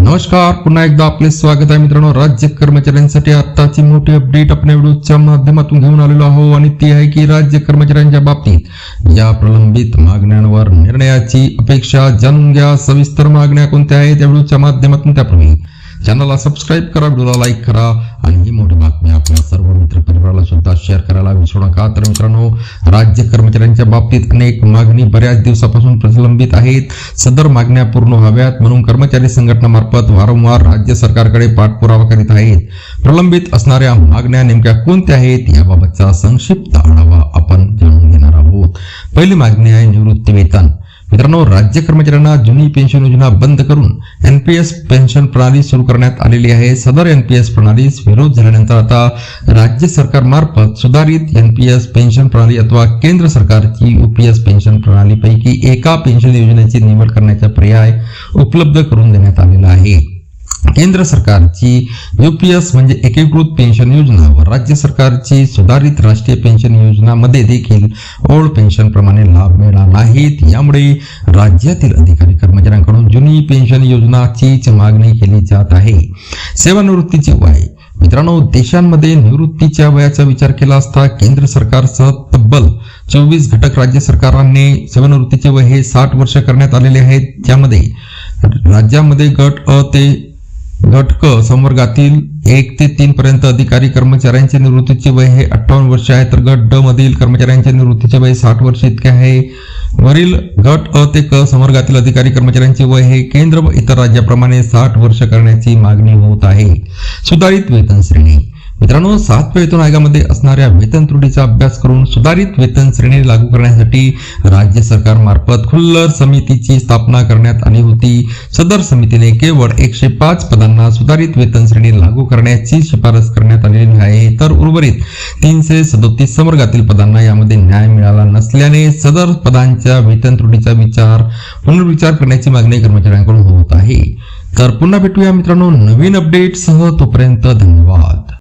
नमस्कार पुन्हा एकदा आपले स्वागत आहे मित्रांनो. राज्य कर्मचाऱ्यांसाठी आताची मोठी अपडेट आपल्या व्हिडिओच्या माध्यमातून घेऊन आलेलो आहो आणि ती आहे की राज्य कर्मचाऱ्यांच्या बाबतीत या प्रलंबित मागण्यांवर निर्णयाची अपेक्षा जाणून घ्या सविस्तर मागण्या कोणत्या आहेत या व्हिडिओच्या माध्यमातून त्यापूर्वी चॅनलला सबस्क्राईब करा व्हिडिओला लाईक करा आणि ही मोठी बातमी आपल्या सर्व मित्र सोडा का? तर मित्रांनो राज्य कर्मचाऱ्यांच्या बाबतीत अनेक मागणी बऱ्याच दिवसापासून प्रलंबित आहेत. सदर मागण्या पूर्ण व्हाव्यात म्हणून कर्मचारी संघटनामार्फत वारंवार राज्य सरकारकडे पाठपुरावा करीत आहेत. प्रलंबित असणाऱ्या मागण्या नेमक्या कोणत्या आहेत याबाबतचा संक्षिप्त आढावा आपण जाणून घेणार आहोत. पहिली मागणी आहे निवृत्ती वेतन मित्रांनो राज्य कर्मचाऱ्यांना जुनी पेन्शन योजना बंद करून एनपीएस पेन्शन प्रणाली सुरू करण्यात आलेली आहे. सदर एनपीएस प्रणालीस विरोध झाल्यानंतर आता राज्य सरकारमार्फत सुधारित एनपीएस पेन्शन प्रणाली अथवा केंद्र सरकारची यूपीएस पेन्शन प्रणालीपैकी एका पेन्शन योजनेची निवड करण्याचा पर्याय उपलब्ध करून देण्यात आलेला आहे. केंद्र सरकारची यू पी एस म्हणजे एकीकृत पेन्शन योजना व राज्य सरकारची सुधारित राष्ट्रीय पेन्शन योजनामध्ये देखील ओल्ड पेन्शनप्रमाणे लाभ मिळाला नाहीत. यामुळे राज्यातील अधिकारी कर्मचाऱ्यांकडून जुनी पेन्शन योजनाचीच मागणी केली जात आहे. सेवानिवृत्तीचे वय. मित्रांनो देशांमध्ये निवृत्तीच्या वयाचा विचार केला असता केंद्र सरकारसह तब्बल चोवीस घटक राज्य सरकारांनी सेवानिवृत्तीचे वय हे साठ वर्ष करण्यात आलेले आहेत. ज्यामध्ये राज्यामध्ये गट अ ते घटक संवर्गातील एक ते तीन पर्यंत अधिकारी कर्मचाऱ्यांचे निवृत्तीचे वय हे अठ्ठावन्न वर्ष आहे. तर गट ड मधील कर्मचाऱ्यांचे निवृत्तीचे वय साठ वर्ष इतके आहे. वरील गट अ ते क संवर्गातील अधिकारी कर्मचाऱ्यांचे वय हे केंद्र व इतर राज्याप्रमाणे साठ वर्ष करण्याची मागणी होत आहे. सुधारित वेतन श्रेणी. मित्रांनो सात वेतन आयोगामध्ये असणाऱ्या वेतन त्रुटीचा अभ्यास करून सुधारित वेतन श्रेणी लागू करण्यासाठी राज्य सरकारमार्फत खुल्लर समितीची स्थापना करण्यात आली होती. सदर समितीने केवळ एकशे पाच पदांना सुधारित वेतन श्रेणी लागू करण्याची शिफारस करण्यात आलेली आहे. तर उर्वरित तीनशे सदोतीस संवर्गातील पदांना यामध्ये न्याय मिळाला नसल्याने सदर पदांच्या वेतन त्रुटीचा विचार पुनर्विचार करण्याची मागणी कर्मचाऱ्यांकडून होत आहे. तर पुन्हा भेटूया मित्रांनो नवीन अपडेटसह तोपर्यंत धन्यवाद.